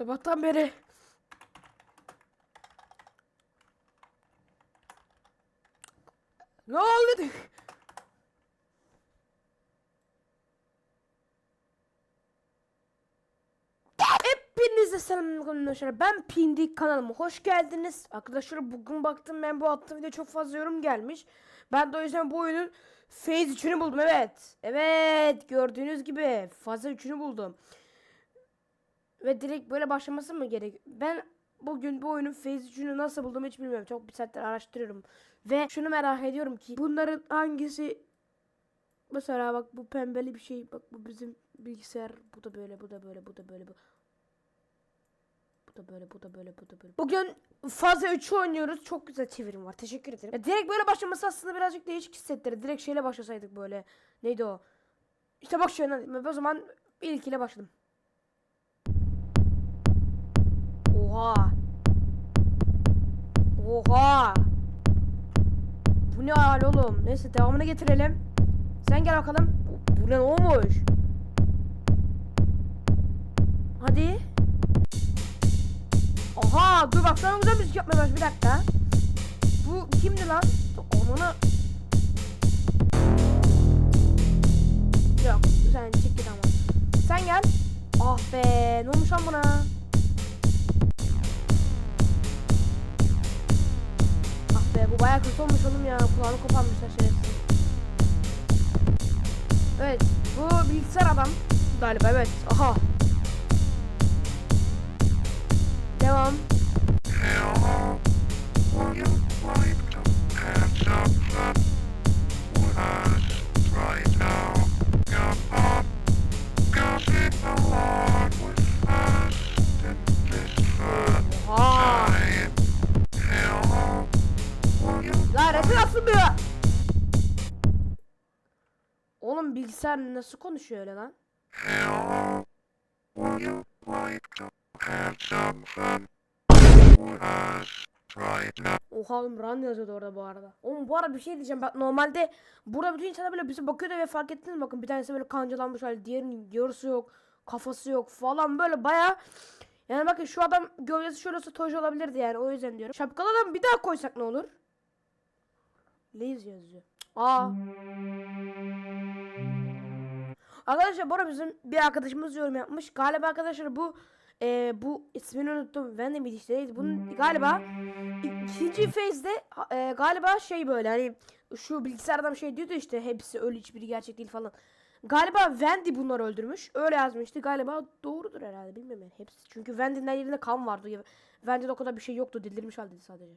Sabahtan beri. Ne oldu? Hepinize selam arkadaşlar. Ben Pindi kanalıma hoş geldiniz. Arkadaşlar bugün baktım ben bu attığım video çok fazla yorum gelmiş. Ben de o yüzden bu oyunun phase 3'ünü buldum evet. Evet gördüğünüz gibi fazla 3'ünü buldum. Ve direkt böyle başlaması mı gerek? Ben bugün bu oyunun phase 3'ünü nasıl buldum hiç bilmiyorum. Çok bir saattir araştırıyorum. Ve şunu merak ediyorum ki bunların hangisi Mesela bak bu pembeli bir şey. Bak bu bizim bilgisayar. Bu da böyle, bu da böyle, bu da böyle. Bu, bu da böyle, bu da böyle, bu da böyle. Bugün fazla 3 oynuyoruz. Çok güzel çevirim var. Teşekkür ederim. Ya direkt böyle başlaması aslında birazcık değişik hissettirdi. Direkt şeyle başlasaydık böyle. Neydi o? İşte bak şöyle. O zaman ilkiyle başladım. Oha. Oha. Bu ne hal oğlum? Neyse devamını getirelim. Sen gel bakalım. Bu, ne olmuş? Hadi. Oha dur bak sana güzel müzik yapmaya başladı bir dakika. Bu kimdi lan? Onunu. Yok sen çık git ama. Sen gel. Ah be ne olmuş lan buna? Bayağı kötü olmuş oğlum ya. Kulağını koparmışlar şerefsiz. Evet bu bilgisayar adam galiba evet. Aha. Devam. Would you Lan resim asılmıyor. Oğlum bilgisayar nasıl konuşuyor öyle lan? Hello, would you like to have some fun with us right now? Oha oğlum run yazıyordu orada bu arada. Oğlum bu arada bir şey diyeceğim. Bak normalde burada bütün insanlar böyle bize bakıyordu ve fark ettiniz mi? Bakın bir tanesi böyle kancalanmış hali. Diğerinin yarısı yok. Kafası yok falan böyle baya. Yani bakın şu adam gövdesi şurası toj olabilirdi yani o yüzden diyorum. Şapkalı adam bir daha koysak ne olur? Lazy yazıyor. Aa. Arkadaşlar bu arada bizim bir arkadaşımız yorum yapmış. Galiba arkadaşlar bu e, bu ismini unuttum. İşte neydi? Bunun galiba ikinci phase'de e, galiba şey böyle hani şu bilgisayardan şey diyordu işte hepsi ölü hiçbiri gerçek değil falan. Galiba Wendy bunları öldürmüş. Öyle yazmıştı. Galiba doğrudur herhalde. Bilmiyorum yani. Hepsi. Çünkü Wendy'nin yerinde kan vardı. Wendy'de o kadar bir şey yoktu. Delirmiş haldeydi sadece.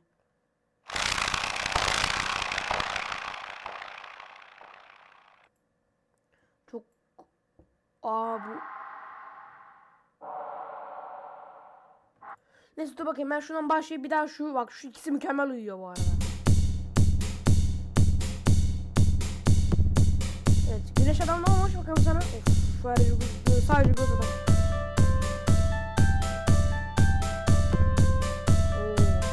Aa bu... Neyse dur bakayım ben şundan başlayıp bir daha şu bak şu ikisi mükemmel uyuyor bu arada. Evet güneş adam ne olmuş bakalım sana. Of sadece göz, sadece göz adam.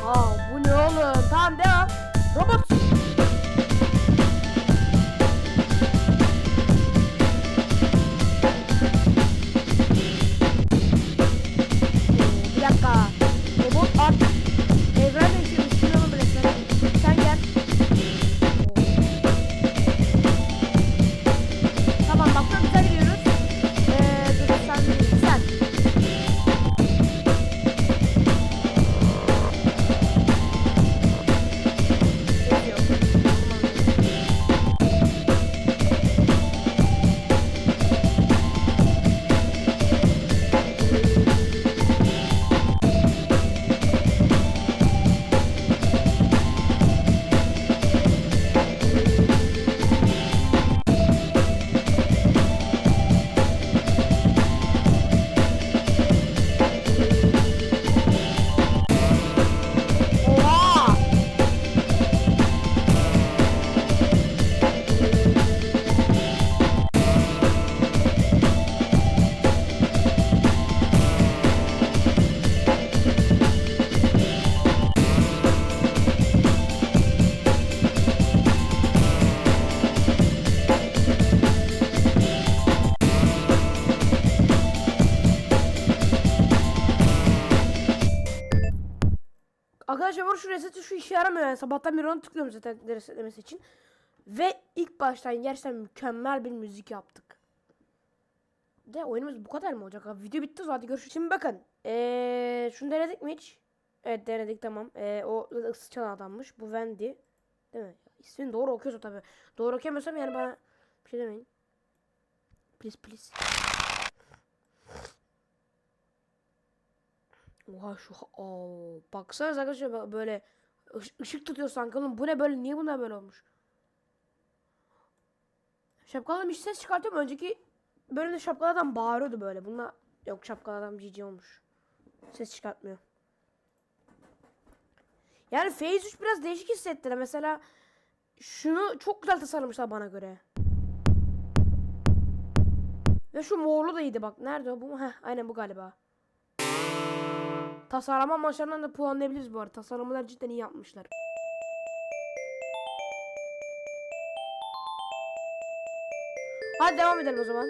Oha bu ne oğlum tamam devam. Robot. Arkadaşlar bu şu reset şu işe yaramıyor yani. Sabahtan beri onu tıklıyorum zaten resetlemesi için. Ve ilk baştan gerçekten mükemmel bir müzik yaptık. De oyunumuz bu kadar mı olacak abi? Video bitti zaten görüşürüz. Şimdi bakın. Eee şunu denedik mi hiç? Evet denedik tamam. Eee o ısı çalan adammış. Bu Wendy. Değil mi? İsmini doğru okuyorsa tabii. Doğru okuyamıyorsam yani bana bir şey demeyin. Please please. Oha şu Oo, baksanıza arkadaşlar bö- böyle ış- ışık tutuyor sanki oğlum bu ne böyle niye bunlar böyle olmuş? Şapkalı adam hiç ses çıkartıyor mu? Önceki bölümde şapkalı adam bağırıyordu böyle. Bunlar yok şapkalı adam cici olmuş. Ses çıkartmıyor. Yani Phase 3 biraz değişik hissettiler. Mesela şunu çok güzel tasarlamışlar bana göre. Ve şu morlu da iyiydi bak. Nerede o? Bu mu? Heh, aynen bu galiba. Tasarlama maçlarından da puanlayabiliriz bu arada. Tasarlamalar cidden iyi yapmışlar. Hadi devam edelim o zaman.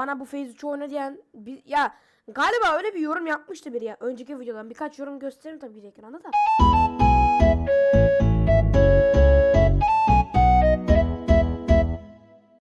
Bana bu Phase 3 oyna diyen bir, ya galiba öyle bir yorum yapmıştı biri ya önceki videodan birkaç yorum gösteririm tabii ki ekranda da.